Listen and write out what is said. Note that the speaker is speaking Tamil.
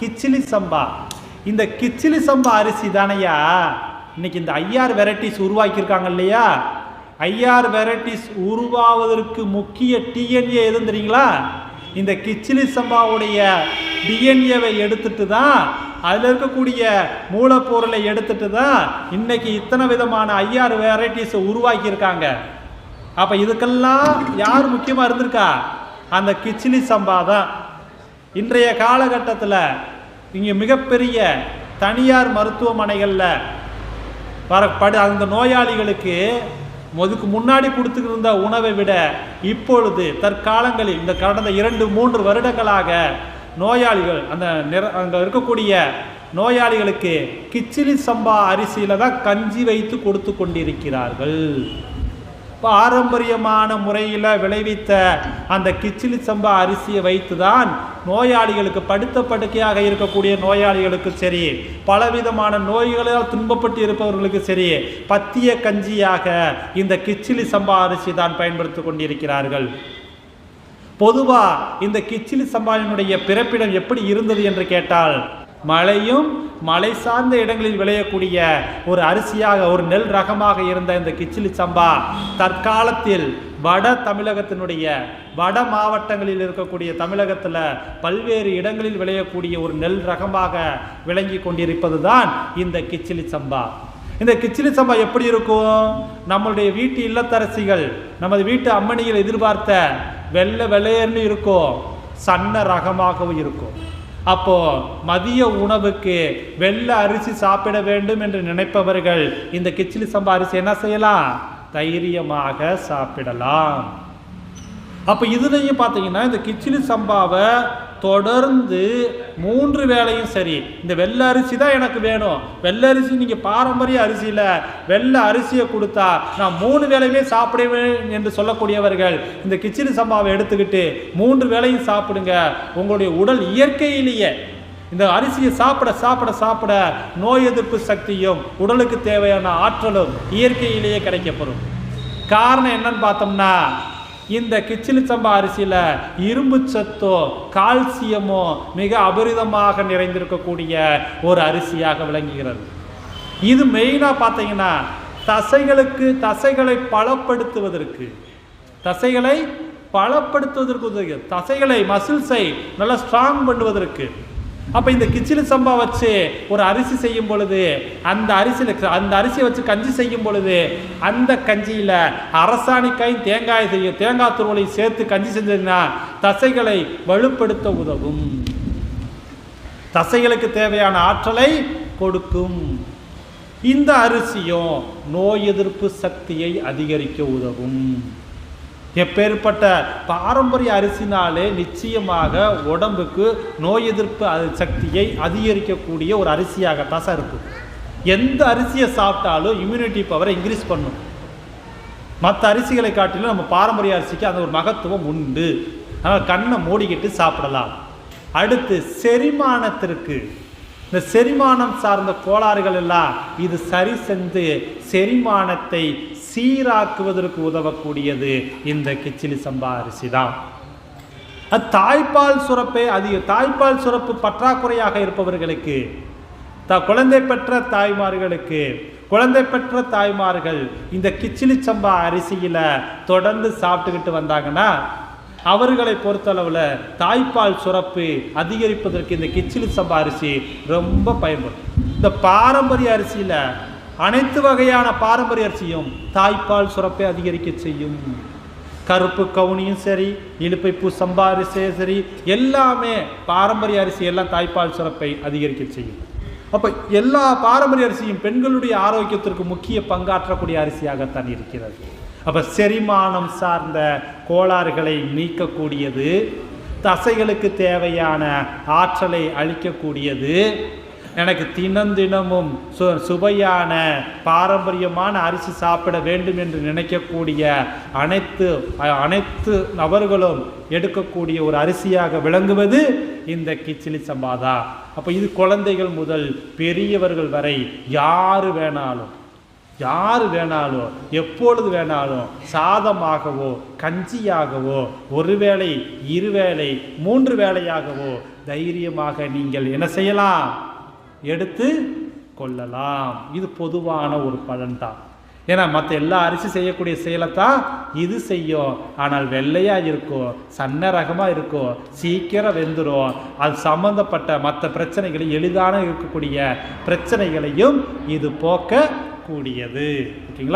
கிச்சிலி சம்பா. இந்த கிச்சிலி சம்பா அரிசி தானையா? இன்னைக்கு இந்த ஐஆர் வெரைட்டிஸ் உருவாக்கியிருக்காங்க இல்லையா? ஐஆர் வெரைட்டிஸ் உருவாவதற்கு முக்கிய டிஎன்ஏ எதுன்னு தெரியுங்களா? இந்த கிச்சிலி சம்பாவுடைய டிஎன்ஏவை எடுத்துட்டு தான் அதில் இருக்கக்கூடிய மூலப்பொருளை எடுத்துட்டு தான் இன்னைக்கு இத்தனை விதமான ஐஆர் வெரைட்டிஸை உருவாக்கியிருக்காங்க. அப்போ இதுக்கெல்லாம் யார் முக்கியமாக இருந்திருக்கா? அந்த கிச்சிலி சம்பா தான். இன்றைய காலகட்டத்தில் இங்கே மிகப்பெரிய தனியார் மருத்துவமனைகளில் வர படு அந்த நோயாளிகளுக்கு அதுக்கு முன்னாடி கொடுத்துருந்த உணவை விட இப்பொழுது தற்காலங்களில் இந்த கடந்த இரண்டு மூன்று வருடங்களாக நோயாளிகள் அந்த நிற அங்கே இருக்கக்கூடிய நோயாளிகளுக்கு கிச்சிலி சம்பா அரிசியில் தான் கஞ்சி வைத்து கொடுத்து கொண்டிருக்கிறார்கள். பாரம்பரியமான முறையில் விளைவித்த அந்த கிச்சிலி சம்பா அரிசியை வைத்து தான் நோயாளிகளுக்கு படுத்த படுக்கையாக இருக்கக்கூடிய நோயாளிகளுக்கு சரி பலவிதமான நோய்களால் துன்பப்பட்டு இருப்பவர்களுக்கு சரி பத்திய கஞ்சியாக இந்த கிச்சிலி சம்பா அரிசி தான் பயன்படுத்தி கொண்டிருக்கிறார்கள். பொதுவாக இந்த கிச்சிலி சம்பாவினுடைய பிறப்பிடம் எப்படி இருந்தது என்று கேட்டால் மழையும் மலை சார்ந்த இடங்களில் விளையக்கூடிய ஒரு அரிசியாக ஒரு நெல் ரகமாக இருந்த இந்த கிச்சிலி சம்பா தற்காலத்தில் வட தமிழகத்தினுடைய வட மாவட்டங்களில் இருக்கக்கூடிய தமிழகத்தில் பல்வேறு இடங்களில் விளையக்கூடிய ஒரு நெல் ரகமாக விளங்கி கொண்டிருப்பது தான் இந்த கிச்சிலி சம்பா. இந்த கிச்சிலி சம்பா எப்படி இருக்கும்? நம்மளுடைய வீட்டு இல்லத்தரசிகள் நமது வீட்டு அம்மணியில் எதிர்பார்த்த வெள்ளை வெள்ளையர்னு இருக்கும். சன்ன ரகமாகவும் இருக்கும். அப்போ மதிய உணவுக்கு வெள்ளை அரிசி சாப்பிட வேண்டும் என்று நினைப்பவர்கள் இந்த கிச்சிலி சம்பா அரிசி என்ன செய்யலாம்? தைரியமாக சாப்பிடலாம். அப்போ இதுலையும் பார்த்தீங்கன்னா இந்த கிச்சிலி சம்பாவை தொடர்ந்து மூன்று வேளையும் சரி. இந்த வெள்ளை அரிசி தான் எனக்கு வேணும். வெள்ளை அரிசி நீங்கள் பாரம்பரிய அரிசியில் வெள்ளை அரிசியை கொடுத்தா நான் மூணு வேளையுமே சாப்பிடுவேன் என்று சொல்லக்கூடியவர்கள் இந்த கிச்சடி சம்பாவை எடுத்துக்கிட்டு மூன்று வேளையும் சாப்பிடுங்க. உங்களுடைய உடல் இயற்கையிலேயே இந்த அரிசியை சாப்பிட சாப்பிட சாப்பிட நோய் எதிர்ப்பு சக்தியும் உடலுக்கு தேவையான ஆற்றலும் இயற்கையிலேயே கிடைக்கப்படும் காரணம் என்னன்னு பார்த்தோம்னா இந்த கிச்சிலி சம்பா அரிசியில் இரும்பு சத்தோ கால்சியமோ மிக அபரிதமாக நிறைந்திருக்கக்கூடிய ஒரு அரிசியாக விளங்குகிறது. இது மெயினாக பார்த்தீங்கன்னா தசைகளுக்கு தசைகளை பலப்படுத்துவதற்கு தசைகளை பலப்படுத்துவதற்கு உதவுகிறது. தசைகளை மசில்ஸை நல்லா ஸ்ட்ராங் பண்ணுவதற்கு அப்போ இந்த கிச்சிலி சம்பா வச்சு ஒரு அரிசி செய்யும் பொழுது அந்த அரிசியில் அந்த அரிசியை வச்சு கஞ்சி செய்யும் பொழுது அந்த கஞ்சியில் அரசாணிக்காயும் தேங்காய் செய்யும் தேங்காய் துருவலையும் சேர்த்து கஞ்சி செஞ்சதுன்னா தசைகளை வலுப்படுத்த உதவும். தசைகளுக்கு தேவையான ஆற்றலை கொடுக்கும். இந்த அரிசியும் நோய் எதிர்ப்பு சக்தியை அதிகரிக்க உதவும். எப்பேற்பட்ட பாரம்பரிய அரிசினாலே நிச்சயமாக உடம்புக்கு நோய் எதிர்ப்பு சக்தியை அதிகரிக்கக்கூடிய ஒரு அரிசியாகத்தான் சார் இருக்கும். எந்த அரிசியை சாப்பிட்டாலும் இம்யூனிட்டி பவரை இன்க்ரீஸ் பண்ணும். மற்ற அரிசிகளை காட்டிலும் நம்ம பாரம்பரிய அரிசிக்கு அந்த ஒரு மகத்துவம் உண்டு. அதனால் கண்ணை மூடிக்கிட்டு சாப்பிடலாம். அடுத்து செரிமானத்திற்கு. இந்த செரிமானம் சார்ந்த கோளாறுகள் எல்லாம் இது சரி செஞ்சு செரிமானத்தை சீராக்குவதற்கு உதவக்கூடியது இந்த கிச்சிலி சம்பா அரிசி தான் அது தாய்ப்பால் சுரப்பை அதிக தாய்ப்பால் சுரப்பு பற்றாக்குறையாக இருப்பவர்களுக்கு த குழந்தை பெற்ற தாய்மார்களுக்கு குழந்தை பெற்ற தாய்மார்கள் இந்த கிச்சிலி சம்பா அரிசியில் தொடர்ந்து சாப்பிட்டுக்கிட்டு வந்தாங்கன்னா அவர்களை பொறுத்தளவில் தாய்ப்பால் சுரப்பு அதிகரிப்பதற்கு இந்த கிச்சிலி சம்பா அரிசி ரொம்ப பயன்படும். இந்த பாரம்பரிய அரிசியில் அனைத்து வகையான பாரம்பரிய அரிசியும் தாய்ப்பால் சுரப்பை அதிகரிக்க செய்யும். கருப்பு கவுனியும் சரி இழுப்பைப்பூ சம்பா அரிசியும் சரி எல்லாமே பாரம்பரிய அரிசி எல்லாம் தாய்ப்பால் சுரப்பை அதிகரிக்க செய்யும். அப்போ எல்லா பாரம்பரிய அரிசியும் பெண்களுடைய ஆரோக்கியத்திற்கு முக்கிய பங்காற்றக்கூடிய அரிசியாகத்தான் இருக்கிறது. அப்போ செரிமானம் சார்ந்த கோளாறுகளை நீக்கக்கூடியது தசைகளுக்கு தேவையான ஆற்றலை அளிக்கக்கூடியது எனக்கு தினம் தினமும் சு சுவையான பாரம்பரியமான அரிசி சாப்பிட வேண்டும் என்று நினைக்கக்கூடிய அனைத்து அனைத்து நபர்களும் எடுக்கக்கூடிய ஒரு அரிசியாக விளங்குவது இந்த கிச்சிலி சம்பாதா. அப்போ இது குழந்தைகள் முதல் பெரியவர்கள் வரை யார் வேணாலும் யார் வேணாலும் எப்பொழுது வேணாலும் சாதமாகவோ கஞ்சியாகவோ ஒரு வேளை இருவேளை மூன்று வேளையாகவோ தைரியமாக நீங்கள் என்ன செய்யலாம்? எடுத்து கொள்ளலாம். இது பொதுவான ஒரு பலன்தான் ஏன்னா மற்ற எல்லா அரிசி செய்யக்கூடிய செயலைத்தான் இது செய்யும். ஆனால் வெள்ளையாக இருக்கும் சன்ன ரகமாக இருக்கும் சீக்கிரம் வெந்துடும் அது சம்பந்தப்பட்ட மற்ற பிரச்சனைகளை எளிதான இருக்கக்கூடிய பிரச்சனைகளையும் இது போக்க கூடியது ஓகேங்களா?